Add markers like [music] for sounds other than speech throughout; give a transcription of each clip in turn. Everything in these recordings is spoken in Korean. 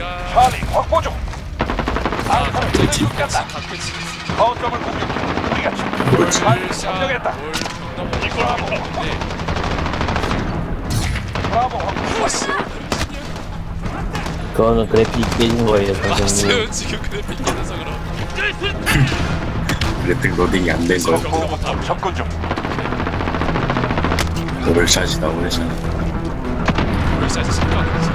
가. 차리 확보 중. 아, 알파를 갑자기 지금 같이 거점을 공격해. 우리가 지금 볼샷 점령했다. 볼 넘어가고 있는데 브라보 확보. 그거는 그래픽 깨진 거예요, 선생님. 맞아요 지금 그래픽 깨져서 그럼 [laughs] 그래픽 로딩이 안 된 거. 보급 접근 중. 오월샷이다 오월샷. 볼샷이 실패하는 지금 쳤어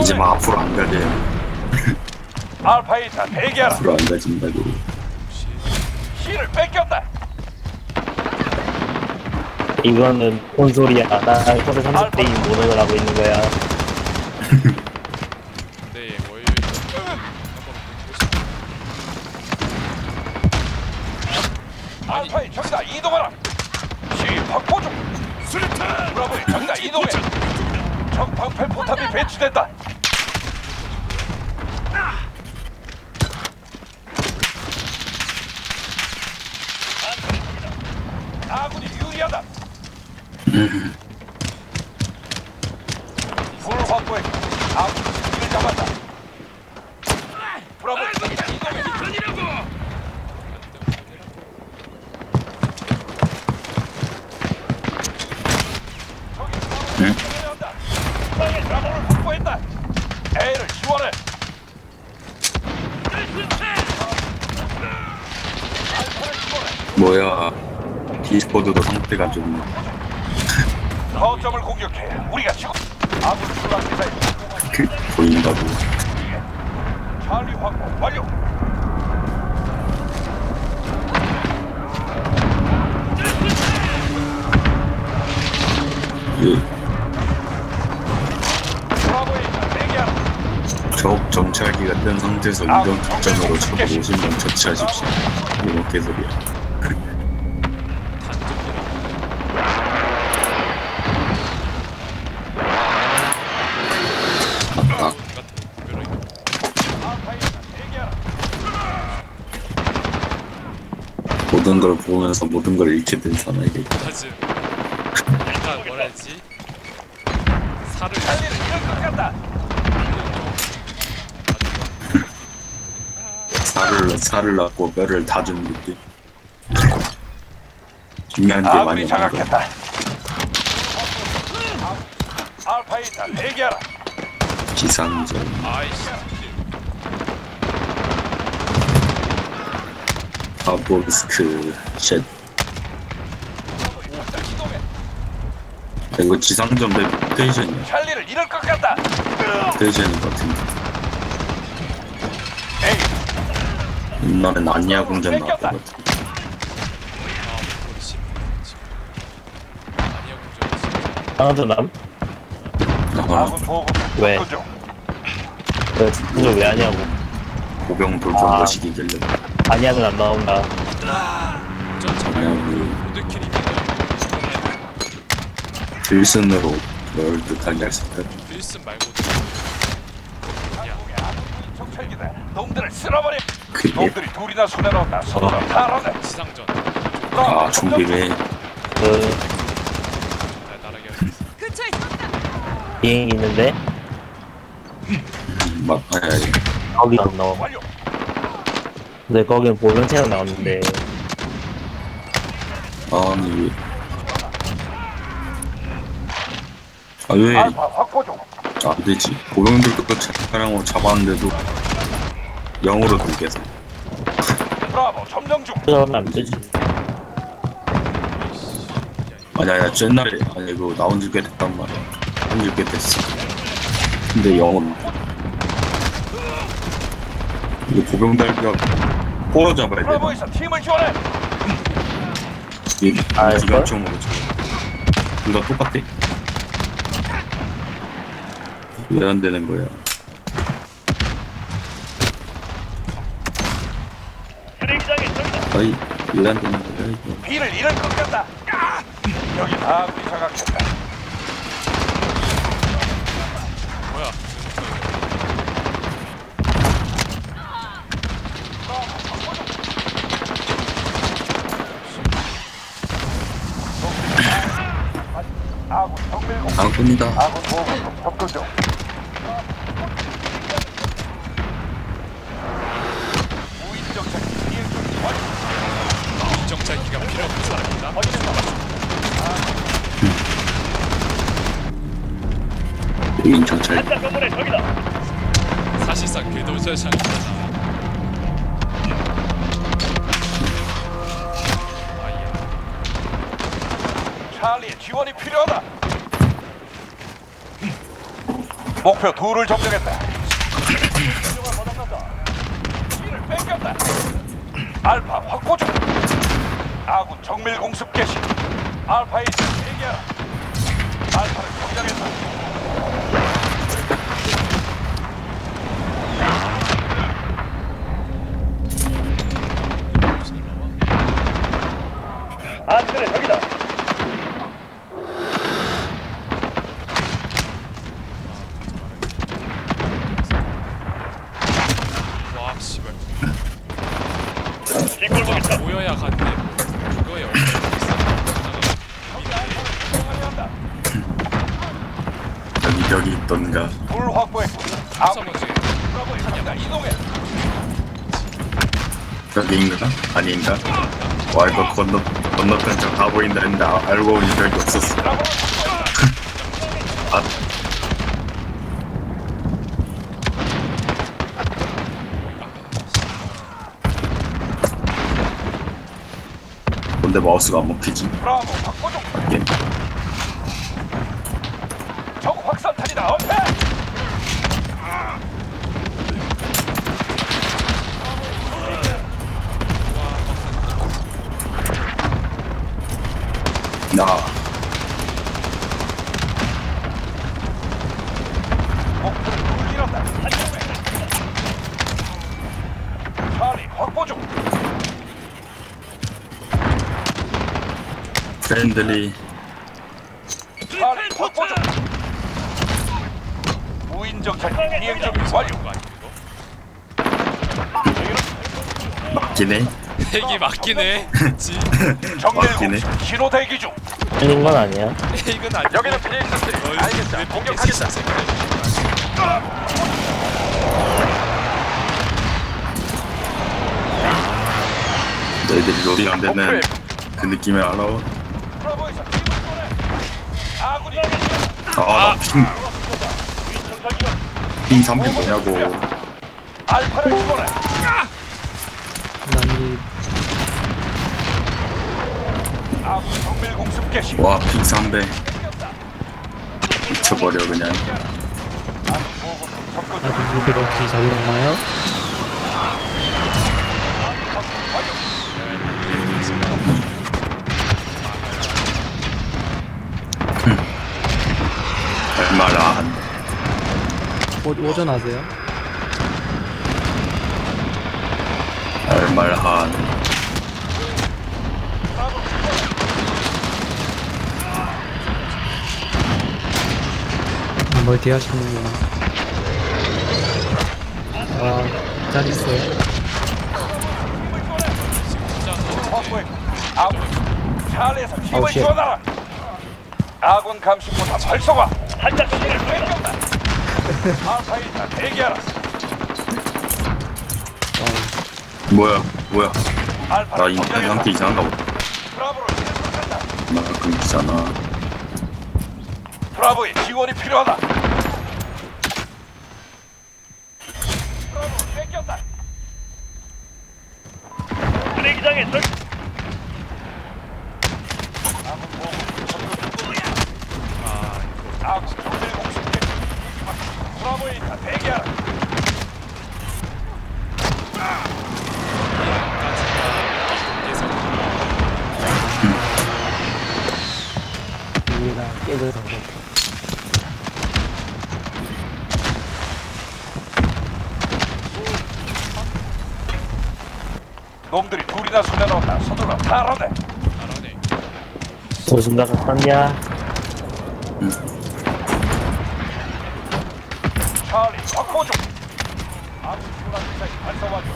이제 막 앞으로 안 가게. [laughs] 알파이타 대기하라. 앞으로 안 가진다고. 실을 뺏겼다. 이거는 폰 소리야. 나 폰을 30대 모노를 하고 있는 거야. 네 월요일 알파의 적이다 이동하라. 시 확보 중. 적 방패 포탑이 배치됐다. 아군이 유리하다. 불 확보해. 아군이 승리를 잡았다. 브라보의 적이다 이동해. 응? 땅에 브라보를 확보했다. A를 지원해. 알파를 지원해. 뭐야. 디스코드도 상태가 좀 거점을 공격해. 우리가 지금 아군 미사일 그, 보인다고. 찰리 확보 완료. 예. 브라보에. 대기하라. 적 정찰기가 뜬 상태에서 이런 작전으로 적을 50명 처치하십시오. 이거 개소리야. 맞다. 알파에 있다. 대기하라. 모든 걸 보면서 모든 걸 잃게 된 사나이가 있다. 하지 약간 뭐랄지 살을 찰리를 잃을 것 같다. 살을 살을 낳고 뼈를 다준 느낌. 중요한 게 많이 아군이 없는 거야. 장악했다. 알파에 있다. 대기하라. 기상전. 아이씨 바보스크 쉣. 이거 지상전 맵 텐션이야. 찰리를 잃을 것 같다. 텐션인 것 같은데. 에이, 옛날엔 안야 공전 나왔던 것. 아 아니야 그죠 하나도 남? 아, 아군 왜? 접근 중. 그, 왜 하냐고. 보병 돌좀 아. 거시기길래. 아니야는 안 나온다. 모드킬입니다 들슨으로 널 듯하게 할 수 있다. 정찰기다. 놈들을 쓸어버려. 그게 놈들이 둘이나 손에 넣었다. 서로 탈환해. 지상전 아 좀비네. 그, 날 나르게 할수 있어 근처에 있다. 비행기 있는데, 막 아니 아니. 거기 안 나와. 완료. 근데 거기는 보병체가 나오는데, 아니 아왜 알파 확보 중. 안 되지? 보병들도 차량으로 잡았는데도 영으로 들겠어. 브라보 점령 중. 그러면 안 되지. 아니 아니 옛날에 아니 이거 나온 지 꽤 됐단 말이야. 나온 지꽤 됐어. 근데 영은 이거 보병달기가 꼬어 잡아야 돼. 브라보에서 팀을 지원해. 이 아, 기관총으로 둘다 똑같아. 왜 안 되는 거야? 아이 왜 안 되는 거야 이거? 비를 잃을 것 같다. 여기 아군이 장악했다. 아군 정밀 공습. 장군이다. 아군 보급품 접근 중. 무인 정찰 비행 중 완료. 정찰기가 필요 없는 사람이다. 여긴 정찰. 사실상 궤도저장이잖아. 아이야. 찰리의 지원이 필요하다. 목표 둘을 점령했다. 뺏겼다. 알파 확보 중. 아군 정밀 공습 개시. 알파의 대기하라. 알파를 점령했다. 안전의 적이다. 와 씨발. 와 모여야 간대. 그거에 얼마 여기 여기 있던가. 불 확보했고. 아군 적이다. 이동해. 여기인가? 아닌가? 와 이거 건너 건너편 저다 보인다 했는데 아, 알고 보니 저기 없었어. [laughs] 아 근데 마우스가 안 먹히지? 브라보 확보 중. 예. 적 확산탄이다. 엄폐. 나 프렌들리 찰리 확보 중. 무인 정찰 비행 준비 완료. 이거 아니야 이거? 맞긴 해. 핵이. 그치? 정밀. 공습 신호 대기 중. 틀린 건 아니야. 핵은 아니고. 여기는 피닉스들이 알겠다. 공격하겠다. 너희들이 로딩 안 되는 그 느낌을 알아? 아군이 아, 핑, 핑 3핑 뭐냐고. 알파를 보내. 난 아군 정밀 공습 개시. 와, 핑 300. 미쳐버려, 그냥. 아군 보급품 접근 중. 아주? 얼 한. 오, 오전 하세요? 얼마나 한. 아, 멀티 하시는구나. 아, 잘 있어요. 찰리에서 아우, 힘을 쉣. 지원하라. 아군 감시포탑 활성화. 한자씩을 뺏겼다. 알파이타 대기하라. 뭐야, 뭐야. 나 인터넷. 상태 이상한가 보다. 계속한다. 나 끊기잖아. 브라보의 지원이 필요하다. 브라보 뺏겼다. 쓰레기장에 설. 아군 보고 접근. 아 아군 정밀 공습기. 브라보에 있다. 대기하라. 예상. 위가 깨져서. 놈들이 둘이나 숨겨놓았다. 서둘러 탈환해. 잘하네. 무슨 나가 땄냐? 찰리 확보 중. 수락 미사일 발사 완료.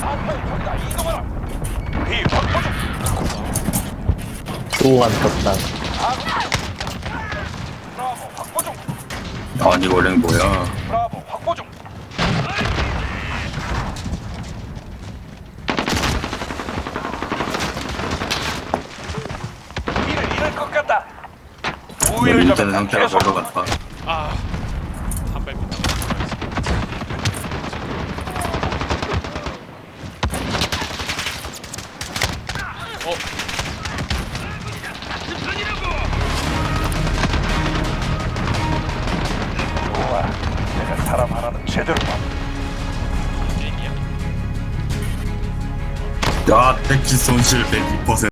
알파의 적이다. 이동하라. 비 확보 중. 또한 떴다. 아군 아니 원래 뭐야 브라보 확보 중. 이를 잃을 것 같다. 우위를 일단 잡았다. 상태가 계속 별로 같다 아, 택시 손실 102%